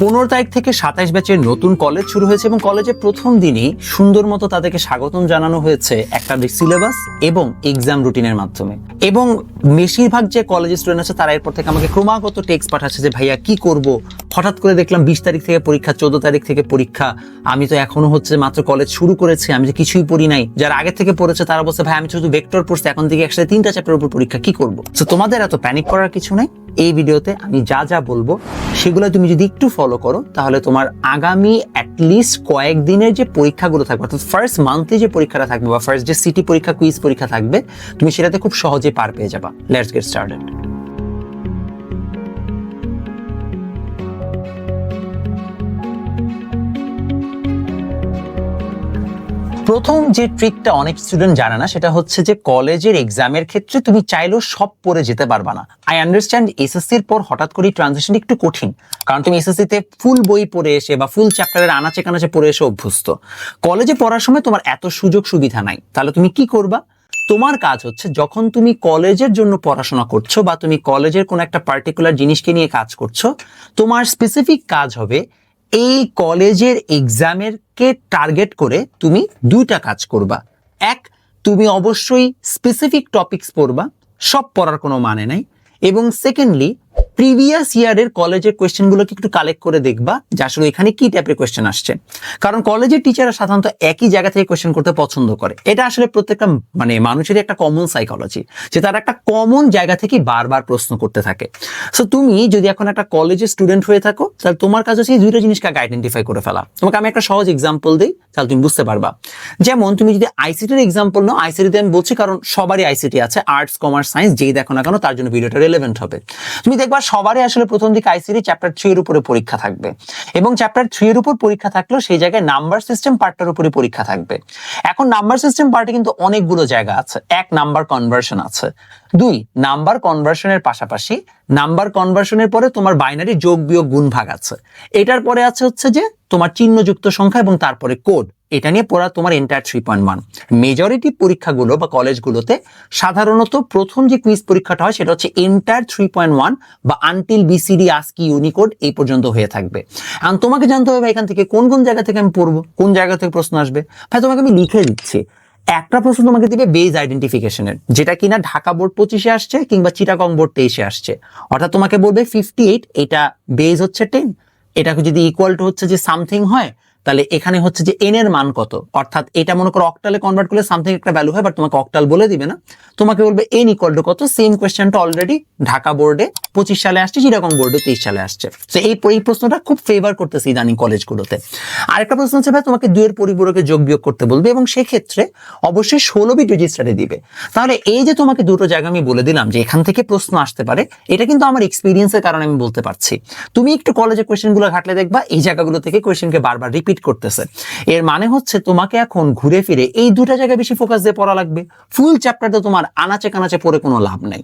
পনেরো তারিখ থেকে সাতাইশ ব্যাচের নতুন কলেজ শুরু হয়েছে এবং কলেজের প্রথম দিনই সুন্দর মতো তাদেরকে স্বাগতম জানানো হয়েছে একটা সিলেবাস এবং এক্সাম রুটিনের মাধ্যমে। এবং বেশিরভাগ যে কলেজ স্টুডেন্ট আছে, তারা এরপর থেকে আমাকে ক্রমাগত টেক্সট পাঠাচ্ছে যে, ভাইয়া, কি করব? হঠাৎ করে দেখলাম বিশ তারিখ থেকে পরীক্ষা, চোদ্দ তারিখ থেকে পরীক্ষা। আমি তো এখনও হচ্ছে মাত্র কলেজ শুরু করেছি, আমি তো কিছুই পড়ি নাই। যারা আগে থেকে পড়েছে তারা বলছে, ভাই, আমি শুধু ভেক্টর পড়ছি, এখন থেকে একসাথে তিনটা চ্যাপ্টার উপর পরীক্ষা, কি করব? তো তোমাদের এত প্যানিক করার কিছু নাই। এই ভিডিওতে আমি যা যা বলব সেগুলো তুমি যদি একটু ফলো করো, তাহলে তোমার আগামী অ্যাটলিস্ট কয়েকদিনের যে পরীক্ষাগুলো থাকবে, অর্থাৎ ফার্স্ট মান্থে যে পরীক্ষাটা থাকবে, বা ফার্স্ট যে সিটি পরীক্ষা কুইজ পরীক্ষা থাকবে, তুমি সেটাতে খুব সহজে পার পেয়ে যাবা। লেটস গেট স্টার্টেড প্রথম যে ট্রিকটা অনেক স্টুডেন্ট জানে না, সেটা হচ্ছে যে কলেজের এক্সামের ক্ষেত্রে তুমি চাইলেও সব পড়ে যেতে পারবা না। আই আন্ডারস্ট্যান্ড এসএসসির পর হঠাৎ করে ট্রানজিশন একটু কঠিন, কারণ তুমি এসএসসিতে ফুল বই পড়ে এসে বা ফুল চ্যাপ্টারের আনাচে কানাচে পড়ে এসে অভ্যস্ত। কলেজে পড়ার সময় তোমার এত সুযোগ সুবিধা নাই। তাহলে তুমি কি করবা? তোমার কাজ হচ্ছে যখন তুমি কলেজের জন্য পড়াশোনা করছ বা তুমি কলেজের কোনো একটা পার্টিকুলার জিনিসকে নিয়ে কাজ করছ, তোমার স্পেসিফিক কাজ হবে এই কলেজের এক্সামের কে টার্গেট করে তুমি দুইটা কাজ করবা। এক, তুমি অবশ্যই স্পেসিফিক টপিকস পড়বা, সব পড়ার কোনো মানে নাই। এবং সেকেন্ডলি প্রিভিয়াস ইয়ারের কলেজের কোয়েশ্চেনগুলোকে একটু কালেক্ট করে দেখবা যে আসলে এখানে কি টাইপের কোয়েশ্চেন আসছে। কারণ কলেজের টিচাররা সাধারণত একই জায়গা থেকে কোয়েশ্চেন করতে পছন্দ করে। এটা আসলে প্রত্যেকটা মানে মানুষেরই একটা কমন সাইকোলজি যে তারা একটা কমন জায়গা থেকে বারবার প্রশ্ন করতে থাকে। সো তুমি যদি এখন একটা কলেজের স্টুডেন্ট হয়ে থাকো, তাহলে তোমার কাছে সেই দুইটা জিনিসকে আইডেন্টিফাই করে ফেলা। তোমাকে আমি একটা সহজ এক্সাম্পল দিই, তাহলে তুমি বুঝতে পারবা। যেমন, তুমি যদি আইসিটির এক্সাম্পল নাও আইসিটিতে আমি বলছি কারণ সবারই আইসিটি আছে আর্টস কমার্স সায়েন্স যেই দেখো না কেন, তার জন্য ভিডিওটা রেলেভেন্ট হবে। তুমি দেখবা সবারই আসলে প্রথম দিকে আইসিটি চ্যাপ্টার থ্রি এর উপরে পরীক্ষা থাকবে। এবং চ্যাপ্টার থ্রি এর উপর পরীক্ষা থাকলেও সেই জায়গায় নাম্বার সিস্টেম পার্টটার উপরে পরীক্ষা থাকবে। এখন নাম্বার সিস্টেম পার্টে কিন্তু অনেকগুলো জায়গা আছে। এক নাম্বার কনভার্সন আছে। দুই নাম্বার কনভার্সনের পাশাপাশি নাম্বার কনভার্সনের পরে তোমার বাইনারি যোগ বিয়োগ গুণ ভাগ আছে। এটার পরে আছে হচ্ছে যে তোমার চিহ্নযুক্ত সংখ্যা এবং তারপরে কোড এটা নিয়ে পড়া তোমার enter three point one majority পরীক্ষাগুলো বা কলেজগুলোতে সাধারণত প্রথম যে কুইজ পরীক্ষাটা হয় সেটা হচ্ছে এন্টার থ্রি পয়েন্ট ওয়ান বা আনটিল বিসিডি আস্কি ইউনিকোড এই পর্যন্ত হয়ে থাকবে। এখন তোমাকে জানতে হবে এখান থেকে কোন কোন জায়গা থেকে আমি পড়ব, কোন জায়গা থেকে প্রশ্ন আসবে? ভাই, তোমাকে আমি লিখে দিচ্ছি। একটা প্রশ্ন তোমাকে দিবে বেজ আইডেন্টিফিকেশনের যেটা কিনা ঢাকা বোর্ড পঁচিশে আসছে কিংবা চিটাগং বোর্ড তেইশে আসছে। অর্থাৎ তোমাকে বলবে ফিফটি এইট এটা বেজ হচ্ছে টেন এটাকে যদি ইকুয়াল টু হচ্ছে যে সামথিং হয় তাহলে এখানে হচ্ছে যে এন এর মান কত? অর্থাৎ এটা মনে করো অক্টালে কনভার্ট করলে সামথিং একটা ভ্যালু হয় বাট তোমাকে অক্টাল বলে দিবে না। তোমাকে বলবে এন ইকুয়াল টু কত? সেম কোয়েশ্চেনটা অলরেডি ঢাকা বোর্ডে পঁচিশ সালে আসছে চিরাকং বোর্ডে তেইশ সালে আসছে। তো এই এই প্রশ্নটা খুব ফেভার করতেছে ইদানিং কলেজগুলোতে আরেকটা প্রশ্ন হচ্ছে, ভাই, তোমাকে দুইয়ের পরিপূরকে যোগ বিয়োগ করতে বলবে, এবং সেক্ষেত্রে অবশ্যই ষোলো বিট রেজিস্টারে দিবে। তাহলে এই যে তোমাকে দুটো জায়গা আমি বলে দিলাম যে এখান থেকে প্রশ্ন আসতে পারে, এটা কিন্তু আমার এক্সপিরিয়েন্সের কারণে আমি বলতে পারছি। তুমি একটু কলেজে কোয়েশ্চেনগুলো ঘাটলে দেখবা, এই জায়গাগুলো থেকে কোয়েশ্চেনকে বারবার রিপিট করতেছে। এর মানে হচ্ছে তোমাকে এখন ঘুরে ফিরে এই দুটো জায়গায় বেশি ফোকাস দিয়ে পড়া লাগবে। ফুল চ্যাপ্টারটা তোমার আনাচে কানাচে পড়ে কোনো লাভ নেই।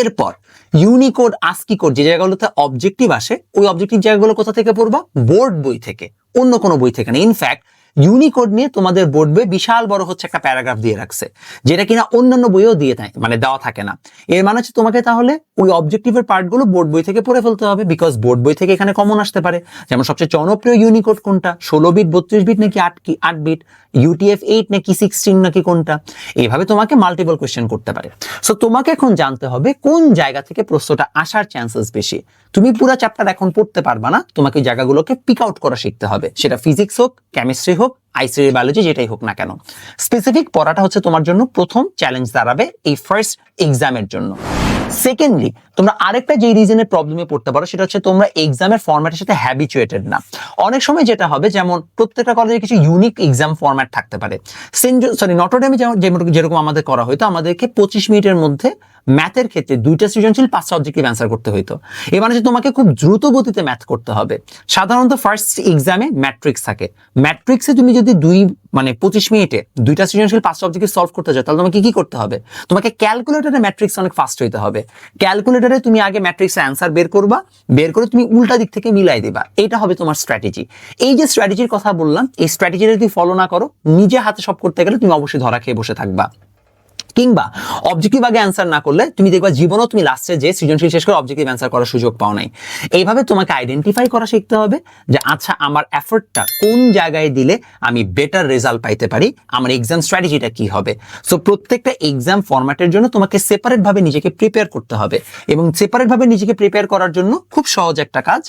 এরপর ইউনিকোড আস্কি কোড যে জায়গাগুলোতে অবজেক্টিভ আসে, ওই অবজেক্টিভ জায়গাগুলো কোথা থেকে পড়বা? বোর্ড বই থেকে, অন্য কোনো বই থেকে না। ইনফ্যাক্ট ইউনিকোড নিয়ে তোমাদের বোর্ড বই বিশাল বড় হচ্ছে একটা প্যারাগ্রাফ দিয়ে রাখছে, যেটা কিনা অন্যান্য বইও দিয়ে থাকে মানে দেওয়া থাকে না। এর মানে হচ্ছে তোমাকে তাহলে ওই অবজেক্টিভের পার্টগুলো বোর্ড বই থেকে পড়ে ফেলতে হবে বিকজ বোর্ড বই থেকে এখানে কমন আসতে পারে। যেমন সবচেয়ে জনপ্রিয় ইউনিকোড কোনটা? ষোলো বিট বত্রিশ বিট নাকি আট কি, আট বিট ইউটিএফ এইট নাকি সিক্সটিন নাকি কোনটা? এইভাবে তোমাকে মাল্টিপল কোয়েশ্চেন করতে পারে। সো তোমাকে এখন জানতে হবে কোন জায়গা থেকে প্রশ্নটা আসার চান্সেস বেশি। তুমি পুরো চ্যাপ্টার এখন পড়তে পারবা না, তোমাকে জায়গাগুলোকে পিক আউট করা শিখতে হবে। সেটা ফিজিক্স হোক কেমিস্ট্রি হোক আইসিডি বায়োলজি যেটাই হোক না কেন। স্পেসিফিক পড়াটা হচ্ছে তোমার জন্য প্রথম চ্যালেঞ্জ দাঁড়াবে এই ফার্স্ট এক্সামের জন্য। সেকেন্ডলি তোমরা আরেকটা যে রিজনের প্রবলেমে পড়তে পারো, সেটা হচ্ছে তোমরা এক্সামের ফর্ম্যাটের সাথে হ্যাবিচুয়েটেড না। অনেক সময় যেটা হবে, যেমন প্রত্যেকটা কলেজে কিছু ইউনিক এক্সাম ফরম্যাট থাকতে পারে। সেন্ট সরি নটরডেমে যেমন যেরকম আমাদের করা হয়তো, আমাদেরকে পঁচিশ মিনিটের মধ্যে ম্যাথের ক্ষেত্রে দুইটা সৃজনশীল, পাঁচটা অবজেক্টিভ অ্যান্সার করতে হইতো। এবার হচ্ছে তোমাকে খুব দ্রুত গতিতে ম্যাথ করতে হবে। সাধারণত ফার্স্ট এক্সামে ম্যাট্রিক্স থাকে। ম্যাট্রিক্সে তুমি যদি দুই মানে পঁচিশ মিনিটে দুইটা সৃজনশীল, পাঁচটা অবজেক্টিভ সলভ করতে চাও তাহলে তোমাকে কি করতে হবে? তোমাকে ক্যালকুলেটারে ম্যাট্রিক্স অনেক ফাস্ট হইতে হবে। ক্যালকুলেটারে তুমি আগে ম্যাট্রিক্সের অ্যান্সার বের করবা, বের করে তুমি উল্টা দিক থেকে মিলাই দিবা। এটা হবে তোমার স্ট্র্যাটেজি এই যে স্ট্র্যাটেজির কথা বললাম, এই স্ট্র্যাটেজিটা যদি ফলো না করো, নিজে হাতে সব করতে গেলে তুমি অবশ্যই ধরা খেয়ে বসে থাকবা। কিংবা অবজেক্টিভ আগে অ্যান্সার না করলে তুমি দেখবা জীবনও তুমি লাস্টে যে সৃজনশীল শেষ করে অবজেক্টিভ অ্যান্সার করার সুযোগ পাও নাই। এইভাবে তোমাকে আইডেন্টিফাই করা শিখতে হবে যে আচ্ছা আমার এফোর্টটা কোন জায়গায় দিলে আমি বেটার রেজাল্ট পাইতে পারি, আমার এক্সাম স্ট্র্যাটেজিটা কি হবে? সো প্রত্যেকটা এক্সাম ফরম্যাটের জন্য তোমাকে সেপারেট ভাবে নিজেকে প্রিপেয়ার করতে হবে এবং সেপারেট ভাবে নিজেকে প্রিপেয়ার করার জন্য খুব সহজ একটা কাজ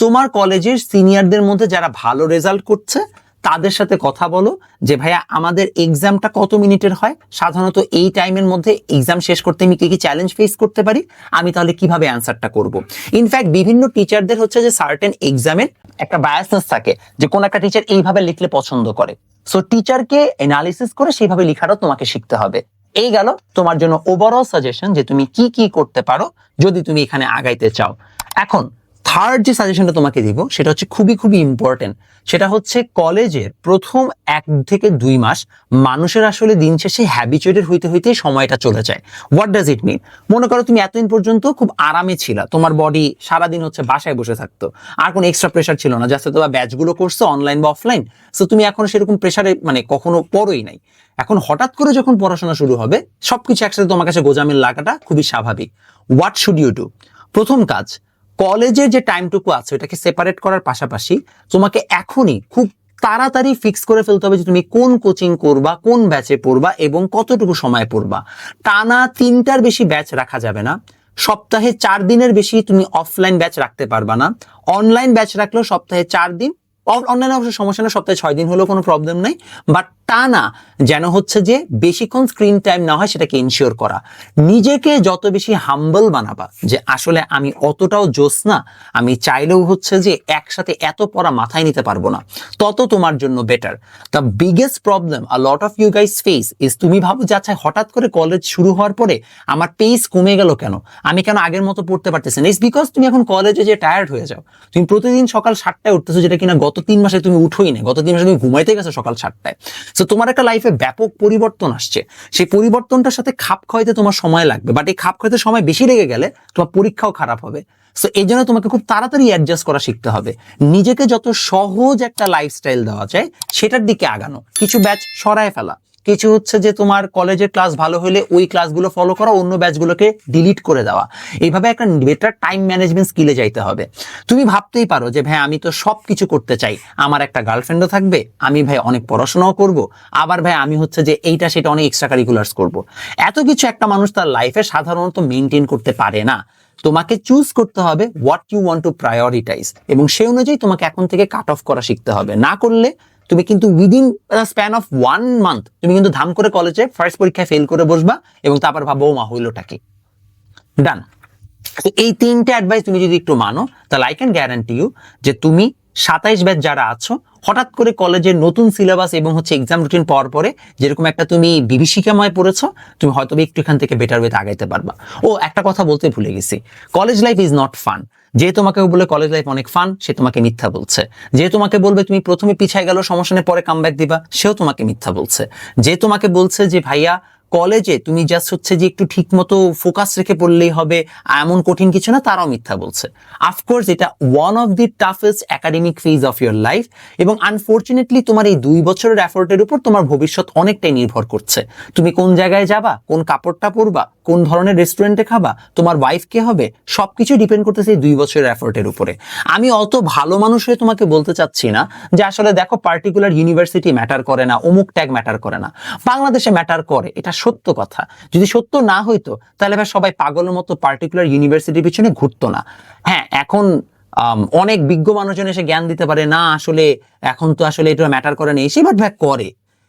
তোমার কলেজের সিনিয়রদের মধ্যে যারা ভালো রেজাল্ট করছে, তাদের সাথে কথা বলো যে, ভাইয়া, আমাদের এক্সামটা কত মিনিটের হয়? সাধারণত এই টাইমের মধ্যে এক্সাম শেষ করতে আমি কি কি চ্যালেঞ্জ ফেস করতে পারি? আমি তাহলে কীভাবে অ্যান্সারটা করব? ইনফ্যাক্ট বিভিন্ন টিচারদের হচ্ছে যে সার্টেন এক্সামের একটা বায়াসনেস থাকে যে, কোন একটা টিচার এইভাবে লিখলে পছন্দ করে। সো টিচারকে এনালিসিস করে সেইভাবে লেখাটাও তোমাকে শিখতে হবে। এই গেল তোমার জন্য ওভারঅল সাজেশন যে, তুমি কি কি করতে পারো যদি তুমি এখানে আগাইতে চাও? এখন থার্ড যে সাজেশনটা তোমাকে দিব, সেটা হচ্ছে খুবই খুবই ইম্পর্টেন্ট সেটা হচ্ছে কলেজের প্রথম এক থেকে দুই মাস মানুষের আসলে দিন শেষে হ্যাবিচুয়েটেড হইতে হইতে সময়টা চলে যায়। হোয়াট ডাজ ইট মিন মনে করো তুমি এতদিন পর্যন্ত খুব আরামে ছিলা। তোমার বডি সারাদিন হচ্ছে বাসায় বসে থাকতো। আর কোনো এক্সট্রা প্রেশার ছিল না। জাস্ট তোমার ব্যাচগুলো করছ অনলাইন বা অফলাইন সো তুমি এখন সেরকম প্রেশারে মানে কখনো পড়োই নাই। এখন হঠাৎ করে যখন পড়াশোনা শুরু হবে, সবকিছু একসাথে তোমার কাছে গোজামিল লাগাটা খুবই স্বাভাবিক। হোয়াট শুড ইউ ডু প্রথম কাজ কলেজের যে টাইমটুকু আছে, ওটাকে সেপারেট করার পাশাপাশি তোমাকে এখনই খুব তাড়াতাড়ি ফিক্স করে ফেলতে হবে যে তুমি কোন কোচিং করবা, কোন ব্যাচে পড়বা এবং কতটুকু সময় পড়বা। টানা তিনটার বেশি ব্যাচ রাখা যাবে না। সপ্তাহে চার দিনের বেশি তুমি অফলাইন ব্যাচ রাখতে পারবা না। অনলাইন ব্যাচ রাখলেও সপ্তাহে চার দিন অনলাইনে অবশ্য সমস্যা না সপ্তাহে ছয় দিন হলেও কোনো প্রবলেম নাই। বাট টানা যেন হচ্ছে যে বেশিক্ষণ স্ক্রিন টাইম না হয় সেটাকে ইনশিওর করা। নিজেকে যত বেশি হাম্বল বানাবা যে আসলে আমি অতটাও জোস না, আমি চাইলেও হচ্ছে যে একসাথে এত পড়া মাথায় নিতে পারব না, তত তোমার জন্য better the biggest problem a lot of you guys face is তুমি ভাবো যে আচ্ছা হঠাৎ করে কলেজ শুরু হওয়ার পরে আমার পেস কমে গেল কেন? আমি কেন আগের মতো পড়তে পারতেছি না? ইটস বিকজ তুমি এখন কলেজে যে টায়ার্ড হয়ে যাও। তুমি প্রতিদিন সকাল সাতটায় উঠতেছো যেটা কিনা গত তিন মাসে তুমি উঠোই না, গত তিন মাসে তুমি ঘুমাইতে গেছো সকাল সাতটায়। তো তোমার একটা লাইফে ব্যাপক পরিবর্তন আসছে। সেই পরিবর্তনটার সাথে খাপ খাওয়াইতে তোমার সময় লাগবে। বাট এই খাপ খাওয়াইতে সময় বেশি লেগে গেলে তোমার পরীক্ষাও খারাপ হবে। সো এই জন্য তোমাকে খুব তাড়াতাড়ি অ্যাডজাস্ট করা শিখতে হবে। নিজেকে যত সহজ একটা লাইফস্টাইল দেওয়া যায়, সেটার দিকে আগানো। কিছু ব্যাচ সরায় ফেলা। কিছু হচ্ছে যে তোমার কলেজের ক্লাস ভালো হলে ওই ক্লাসগুলো ফলো করা, অন্য ব্যাচগুলোকে ডিলিট করে দেওয়া। এইভাবে একটা বেটার টাইম ম্যানেজমেন্ট স্কিলে যাইতে হবে। তুমি ভাবতেই পারো যে, ভাই, আমি তো সব কিছু করতে চাই। আমার একটা গার্লফ্রেন্ডও থাকবে, আমি ভাই অনেক পড়াশোনাও করব, আবার ভাই আমি হচ্ছে যে এইটা সেটা অনেক এক্সট্রা কারিকুলার্স করব। এত কিছু একটা মানুষ তার লাইফে সাধারণত মেনটেন করতে পারে না। তোমাকে চুজ করতে হবে what you want to prioritize এবং সেই অনুযায়ী তোমাকে এখন থেকে কাট অফ করা শিখতে হবে। না করলে তুমি কিন্তু within span of one month তুমি কিন্তু ধাম করে কলেজে ফার্স্ট পরীক্ষায় ফেল করে বসবা এবং তারপর ভাবো মা হইলোটা কি? ডান এই তিনটে অ্যাডভাইস তুমি যদি একটু মানো, তাহলে আই ক্যান গ্যারান্টি ইউ যে তুমি সাতাইশ ব্যাচ যারা আছো, হঠাৎ করে কলেজের নতুন সিলেবাস এবং হচ্ছে এক্সাম রুটিন পাওয়ার পরে যেরকম একটা তুমি বিভীষিকাময় পড়েছো, তুমি হয়তো একটু এখান থেকে বেটার ওয়েতে আগাইতে পারবা। ও, একটা কথা বলতে ভুলে গেছি। College life is not fun যে তোমাকে বলে কলেজ লাইফ অনেক ফান সে তোমাকে মিথ্যা বলছে। যে তোমাকে বলবে তুমি প্রথমে পিছায় গেল, সমস্যা পরে কামব্যাক দিবা, সেও তোমাকে মিথ্যা বলছে। যে তোমাকে বলছে যে, ভাইয়া কলেজে তুমি জাস্ট হচ্ছে যে একটু ঠিক মতো ফোকাস রেখে পড়লেই হবে এমন কঠিন কিছু না, তারাও মিথ্যা বলছে। আফকোর্স এটা one of the toughest academic phase of your life এবং আনফর্চুনেটলি তোমার এই দুই বছরের এফোর্টের উপর তোমার ভবিষ্যৎ অনেকটাই নির্ভর করছে। তুমি কোন জায়গায় যাবা, কোন কাপড়টা পরবা, কোন ধরনের রেস্টুরেন্টে খাবা, তোমার ওয়াইফ কে হবে সবকিছু ডিপেন্ড করতেছে দুই বছরের এফোর্টের উপরে। আমি অত ভালো মানুষ হয়ে তোমাকে বলতে চাচ্ছি না যে আসলে দেখো পার্টিকুলার ইউনিভার্সিটি ম্যাটার করে না, অমুক ট্যাগ ম্যাটার করে না। বাংলাদেশে ম্যাটার করে, এটা সত্য কথা। যদি সত্য না হইতো, তাহলে ভাই সবাই পাগলের মতো পার্টিকুলার ইউনিভার্সিটির পিছনে ঘুরতো না। হ্যাঁ এখন অনেক বিজ্ঞ মানুষজন এসে জ্ঞান দিতে পারে, না, আসলে এখন তো আসলে এটা ম্যাটার করে না এসে বাট ভাই করে।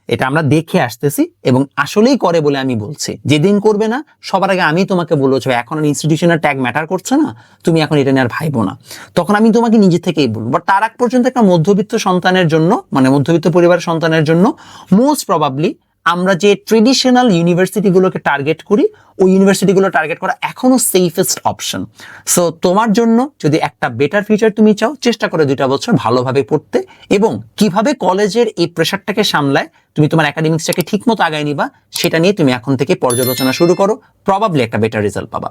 এটা আমরা দেখে আসতেছি এবং আসলেই করে বলে আমি বলছি। যেদিন করবে না, সবার আগে আমি তোমাকে বলব এখন ইনস্টিটিউশনের ট্যাগ ম্যাটার করছে না, তুমি এখন এটা নিয়ে আর ভাইবো না। তখন আমি তোমাকে নিজে থেকেই বলব। বাট তার আগ পর্যন্ত একটা মধ্যবিত্ত সন্তানের জন্য মানে মধ্যবিত্ত পরিবারের সন্তানের জন্য মোস্ট প্রবাবলি আমরা যে ট্রেডিশনাল ইউনিভার্সিটিগুলোকে টার্গেট করি, ওই ইউনিভার্সিটিগুলো টার্গেট করা এখনও সেফেস্ট অপশন সো তোমার জন্য যদি একটা বেটার ফিউচার তুমি চাও, চেষ্টা করে দুইটা বছর ভালোভাবে পড়তে এবং কীভাবে কলেজের এই প্রেশারটাকে সামলায়, তুমি তোমার একাডেমিক্সটাকে ঠিকমতো আগায় নিবা, সেটা নিয়ে তুমি এখন থেকে পর্যালোচনা শুরু করো প্রবাবলি একটা বেটার রেজাল্ট পাবা।